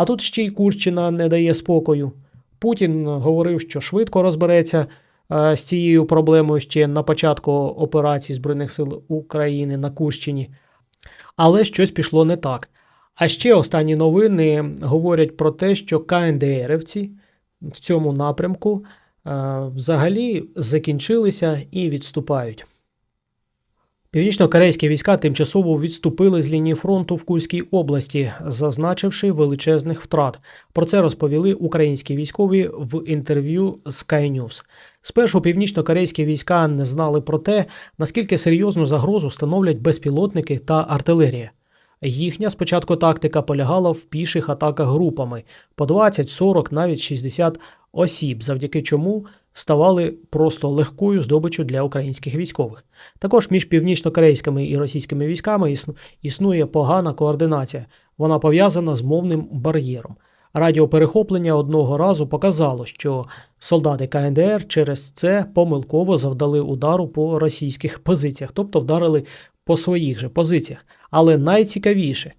А тут ще й Курщина не дає спокою. Путін говорив, що швидко розбереться е, з цією проблемою ще на початку операції Збройних сил України на Курщині. Але щось пішло не так. А ще останні новини говорять про те, що КНДРівці в цьому напрямку е, взагалі закінчилися і відступають. Північно-корейські війська тимчасово відступили з лінії фронту в Курській області, зазначивши величезних втрат. Про це розповіли українські військові в інтерв'ю Sky News. Спершу північно-корейські війська не знали про те, наскільки серйозну загрозу становлять безпілотники та артилерія. Їхня спочатку тактика полягала в піших атаках групами по 20, 40, навіть 60 осіб, завдяки чому ставали просто легкою здобиччю для українських військових. Також між північно-корейськими і російськими військами існує погана координація. Вона пов'язана з мовним бар'єром. Радіоперехоплення одного разу показало, що солдати КНДР через це помилково завдали удару по російських позиціях, тобто вдарили по своїх же позиціях. Але найцікавіше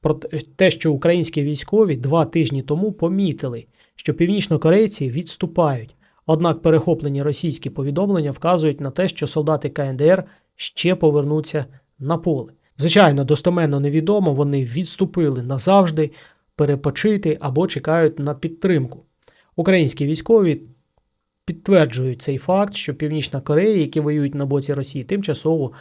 про те, що українські військові два тижні тому помітили, що північнокорейці відступають. Однак перехоплені російські повідомлення вказують на те, що солдати КНДР ще повернуться на поле. Звичайно, достоменно невідомо, вони відступили назавжди, перепочити або чекають на підтримку. Українські військові підтверджують цей факт, що Північна Корея, які воюють на боці Росії, тимчасово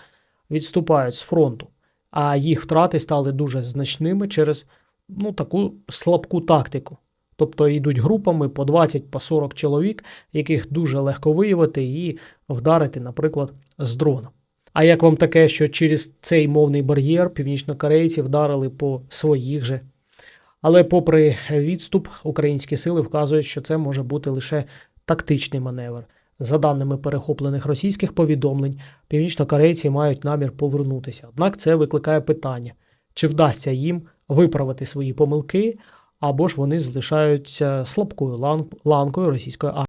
відступають з фронту, а їх втрати стали дуже значними через ну, таку слабку тактику. Тобто йдуть групами по 20 по 40 чоловік, яких дуже легко виявити і вдарити, наприклад, з дрона. А як вам таке, що через цей мовний бар'єр північнокорейці вдарили по своїх же? Але попри відступ, українські сили вказують, що це може бути лише тактичний маневр. За даними перехоплених російських повідомлень, північнокорейці мають намір повернутися. Однак це викликає питання, чи вдасться їм виправити свої помилки, або ж вони залишаються слабкою лан- ланкою російської армії.